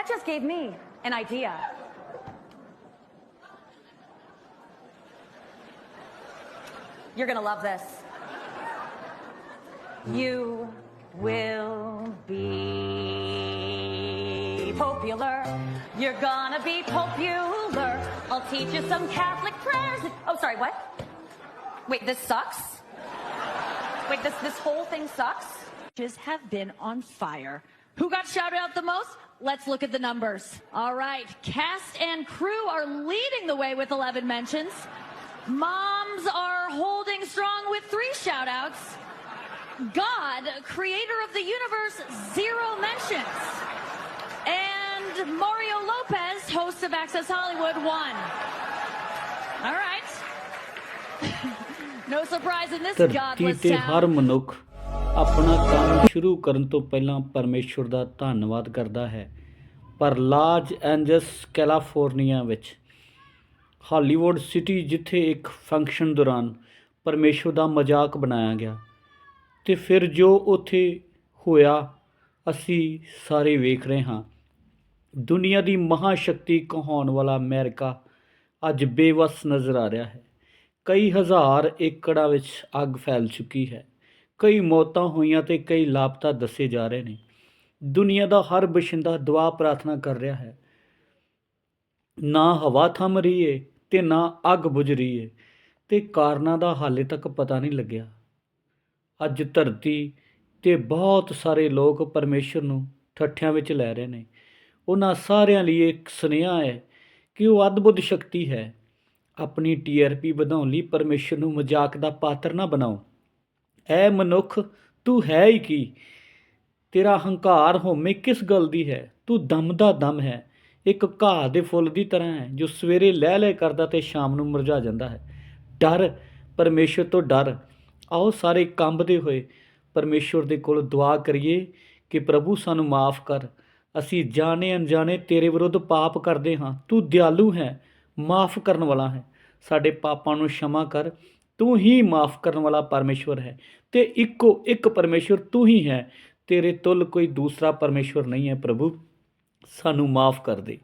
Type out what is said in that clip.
That just gave me an idea. You're gonna love this. You will be popular. You're gonna be popular. I'll teach you some Catholic prayers. Oh, sorry, what? Wait, this sucks? Wait, this, this whole thing sucks? Just have been on fire. Who got shouted out the most? Let's look at the numbers. All right, cast and crew are leading the way with 11 mentions. Moms are holding strong with three shout outs. God, creator of the universe, zero mentions. And Mario Lopez, host of Access Hollywood, one. All right. no surprise in this godless town. ਆਪਣਾ ਕੰਮ ਸ਼ੁਰੂ ਕਰਨ ਤੋਂ ਪਹਿਲਾਂ ਪਰਮੇਸ਼ਵਰ ਦਾ ਧੰਨਵਾਦ ਕਰਦਾ ਹੈ। ਪਰ ਲਾਜ ਐਂਜਲਸ ਕੈਲੀਫੋਰਨੀਆ ਵਿੱਚ ਹਾਲੀਵੁੱਡ ਸਿਟੀ ਜਿੱਥੇ ਇੱਕ ਫੰਕਸ਼ਨ ਦੌਰਾਨ ਪਰਮੇਸ਼ਵਰ ਦਾ ਮਜ਼ਾਕ ਬਣਾਇਆ ਗਿਆ ਤੇ ਫਿਰ ਜੋ ਉੱਥੇ ਹੋਇਆ, ਅਸੀਂ ਸਾਰੇ ਵੇਖ ਰਹੇ ਹਾਂ। ਦੁਨੀਆ ਦੀ ਮਹਾਸ਼ਕਤੀ ਕਹਾਉਣ ਵਾਲਾ ਅਮਰੀਕਾ ਅੱਜ ਬੇਵਸ ਨਜ਼ਰ ਆ ਰਿਹਾ ਹੈ। ਕਈ ਹਜ਼ਾਰ ਏਕੜਾਂ ਵਿੱਚ ਅੱਗ ਫੈਲ ਚੁੱਕੀ ਹੈ। ਕਈ ਮੌਤਾਂ ਹੋਈਆਂ ਤੇ ਕਈ ਲਾਪਤਾ ਦੱਸੇ ਜਾ ਰਹੇ ਨੇ। ਦੁਨੀਆ ਦਾ ਹਰ ਬਸ਼ਿੰਦਾ ਦੁਆ ਪ੍ਰਾਰਥਨਾ ਕਰ ਰਿਹਾ ਹੈ। ਨਾ ਹਵਾ ਥੰਮ ਰਹੀ ਏ ਤੇ ਨਾ ਅੱਗ ਬੁਝ ਰਹੀ ਏ ਤੇ ਕਾਰਨਾਂ ਦਾ ਹਾਲੇ ਤੱਕ ਪਤਾ ਨਹੀਂ ਲੱਗਿਆ। ਅੱਜ ਧਰਤੀ ਤੇ ਬਹੁਤ ਸਾਰੇ ਲੋਕ ਪਰਮੇਸ਼ਰ ਨੂੰ ਠੱਠਿਆਂ ਵਿੱਚ ਲੈ ਰਹੇ ਨੇ। ਉਹਨਾਂ ਸਾਰਿਆਂ ਲਈ ਇੱਕ ਸੁਨੇਹਾ ਹੈ ਕਿ ਉਹ ਅਦਭੁਤ ਸ਼ਕਤੀ ਹੈ। ਆਪਣੀ ਟੀਆਰਪੀ ਵਧਾਉਣ ਲਈ ਪਰਮੇਸ਼ਰ ਨੂੰ ਮਜ਼ਾਕ ਦਾ ਪਾਤਰ ਨਾ ਬਣਾਓ। ਐ ਮਨੁੱਖ, ਤੂੰ ਹੈ ਹੀ ਕੀ? ਤੇਰਾ ਹੰਕਾਰ ਹਉਮੈ ਕਿਸ ਗੱਲ ਦੀ ਹੈ? ਤੂੰ ਦਮ ਦਾ ਦਮ ਹੈ। ਇੱਕ ਘਾਹ ਦੇ ਫੁੱਲ ਦੀ ਤਰ੍ਹਾਂ ਹੈ, ਜੋ ਸਵੇਰੇ ਲੈ ਲੈ ਕਰਦਾ ਤੇ ਸ਼ਾਮ ਨੂੰ ਮੁਰਝਾ ਜਾਂਦਾ ਹੈ। ਡਰ, ਪਰਮੇਸ਼ਰ ਤੋਂ ਡਰ। ਆਓ ਸਾਰੇ ਕੰਬਦੇ ਹੋਏ ਪਰਮੇਸ਼ਰ ਦੇ ਕੋਲ ਦੁਆ ਕਰੀਏ ਕਿ ਪ੍ਰਭੂ ਸਾਨੂੰ ਮਾਫ ਕਰ। ਅਸੀਂ ਜਾਣੇ ਅਣਜਾਣੇ ਤੇਰੇ ਵਿਰੁੱਧ ਪਾਪ ਕਰਦੇ ਹਾਂ। ਤੂੰ ਦਿਆਲੂ ਹੈ, ਮਾਫ ਕਰਨ ਵਾਲਾ ਹੈ। ਸਾਡੇ ਪਾਪਾਂ ਨੂੰ ਸ਼ਮਾ ਕਰ। ਤੂੰ ਹੀ ਮਾਫ ਕਰਨ ਵਾਲਾ ਪਰਮੇਸ਼ਵਰ ਹੈ ਤੇ ਇੱਕੋ ਇੱਕ ਪਰਮੇਸ਼ਵਰ ਤੂੰ ਹੀ ਹੈ। ਤੇਰੇ ਤੁਲ ਕੋਈ ਦੂਸਰਾ ਪਰਮੇਸ਼ਵਰ ਨਹੀਂ ਹੈ ਪ੍ਰਭੂ। ਸਾਨੂੰ ਮਾਫ ਕਰ ਦੇ।